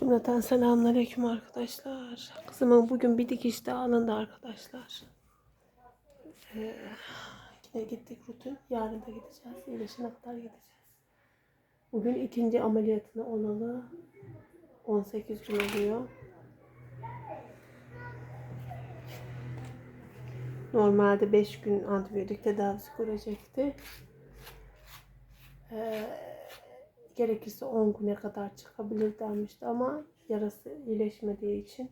Cümleten selamünaleyküm arkadaşlar. Kızımın bugün bir dikiş daha alındı arkadaşlar. Ee, yine gittik rutin. Yarın da gideceğiz. İyileşene kadar gideceğiz. Bugün ikinci ameliyatını olalı. 18 gün oluyor. Normalde 5 gün antibiyotik tedavisi görecekti. Ee, gerekirse 10 güne kadar çıkabilir denmişti ama yarası iyileşmediği için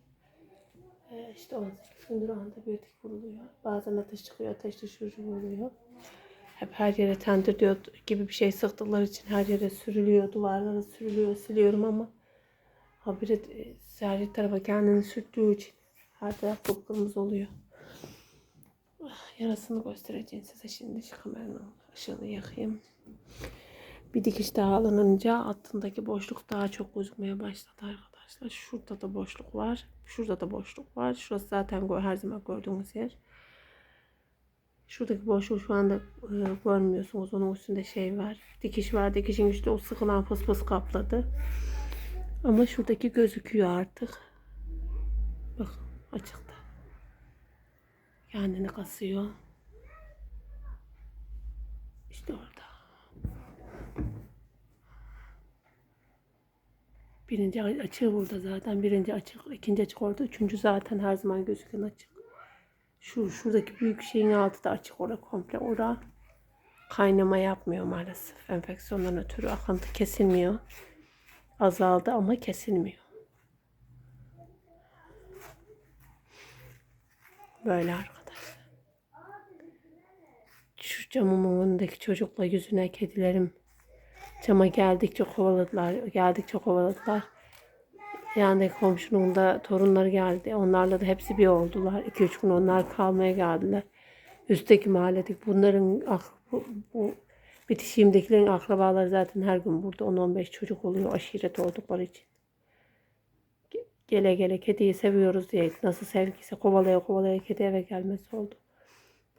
e, işte 18 gündür antibiyotik vuruluyor. Bazen ateş çıkıyor, ateş düşürücü vuruluyor. Hep her yere tendir diyor gibi bir şey sıktıkları için her yere sürülüyor, duvarlara sürülüyor, siliyorum ama habire e, her tarafa kendini sürttüğü için her taraf kıpkırmızı oluyor. Ah, Yarasını göstereceğim size şimdi şu kameranın ışığını yakayım. Bir dikiş daha alınınca altındaki boşluk daha çok gözükmeye başladı arkadaşlar. Şurada da boşluk var. Şurada da boşluk var. Şurası zaten her zaman gördüğünüz yer. Şuradaki boşluğu şu anda e, görmüyorsunuz. Onun üstünde şey var. Dikiş var. Dikişin üstü o sıkılan fıs kapladı. Ama şuradaki gözüküyor artık. Bakın açıkta. Kendini kasıyor. İşte orada. Birinci açığı burada zaten. Birinci açık, ikinci açık orada. Üçüncü zaten her zaman gözüken açık. Şu şuradaki büyük şeyin altı da açık orada komple. Ora kaynama yapmıyor maalesef. Enfeksiyondan ötürü akıntı kesilmiyor. Azaldı ama kesilmiyor. Böyle arkadaşlar. Şu camımın önündeki çocukla yüzüne kedilerim Cama geldikçe kovaladılar. Geldikçe kovaladılar. Yanındaki komşunun da torunları geldi. Onlarla da hepsi bir oldular. 2-3 gün onlar kalmaya geldiler. Üstteki mahalledeki bunların bu, bu bitişiğimdekilerin akrabaları zaten her gün burada 10-15 çocuk oluyor aşiret oldukları için. Ge- Gele gele kediyi seviyoruz diye nasıl sevgiyse kovalaya kovalaya kedi eve gelmesi oldu.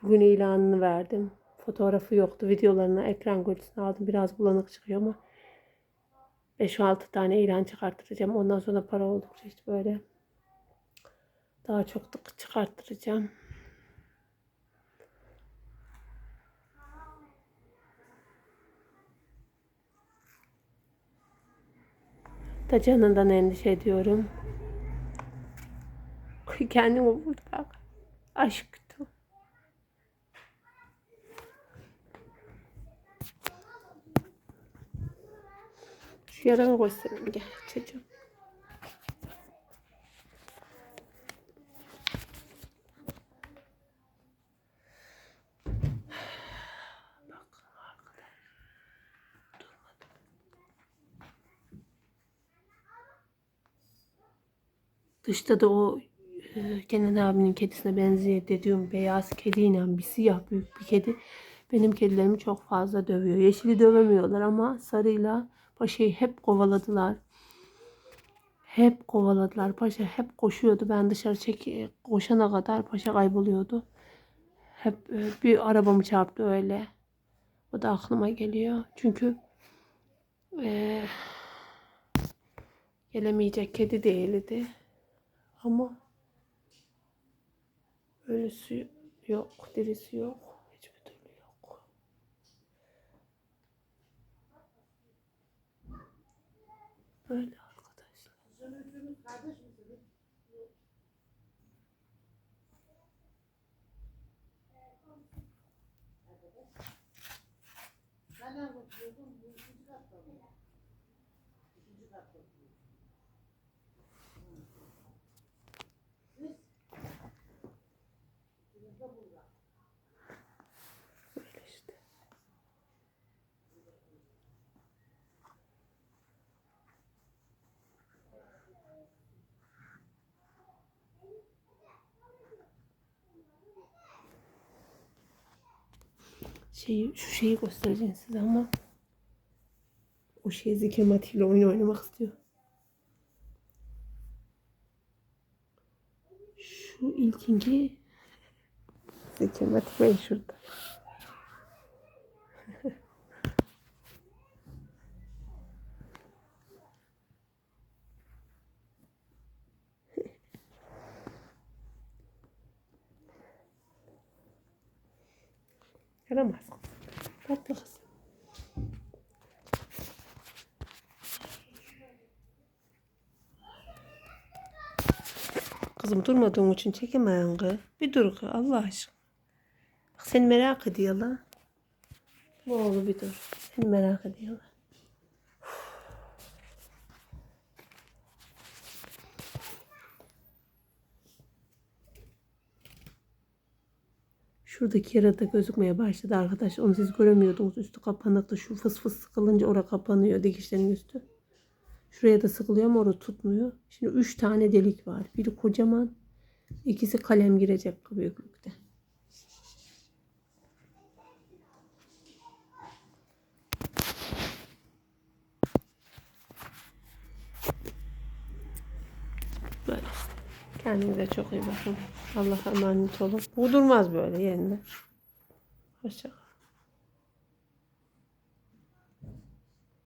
Bugün ilanını verdim. Fotoğrafı yoktu. Videolarını ekran görüntüsünü aldım. Biraz bulanık çıkıyor ama 5-6 tane ilan çıkarttıracağım. Ondan sonra para oldukça işte böyle daha çok çıkarttıracağım. Da canından endişe ediyorum. Kendimi burada aşk Şu yaranı göstereyim gel çocuğum. Dışta da o e, Kenan abinin kedisine benziyor dediğim beyaz kediyle bir siyah büyük bir kedi benim kedilerimi çok fazla dövüyor. Yeşili dövemiyorlar ama sarıyla paşayı hep kovaladılar. Hep kovaladılar. Paşa hep koşuyordu. Ben dışarı çek koşana kadar paşa kayboluyordu. Hep e, bir arabamı çarptı öyle. O da aklıma geliyor. Çünkü e, gelemeyecek kedi değildi. Ama ölüsü yok, dirisi yok. Böyle arkadaşlar. Şeyi, şu şeyi göstereceğim size ama o şey zikir matiyle oyun oynamak istiyor. Şu ilkinki zikir mati Bey şurada. Yaramaz. Tatlı kız. Kızım durmadığın için çekemem kız. Bir dur kız Allah aşkına. Bak seni merak ediyorlar. Ne oldu bir dur. Seni merak ediyorlar. Şuradaki yara da gözükmeye başladı arkadaş. Onu siz göremiyordunuz. Üstü kapanıktı. Şu fıs fıs sıkılınca orada kapanıyor dikişlerin üstü. Şuraya da sıkılıyor ama orada tutmuyor. Şimdi üç tane delik var. Biri kocaman. ikisi kalem girecek büyüklükte. Böyle işte. Kendinize çok iyi bakın. Allah'a emanet olun. Bu durmaz böyle yerinde. Hoşçakalın.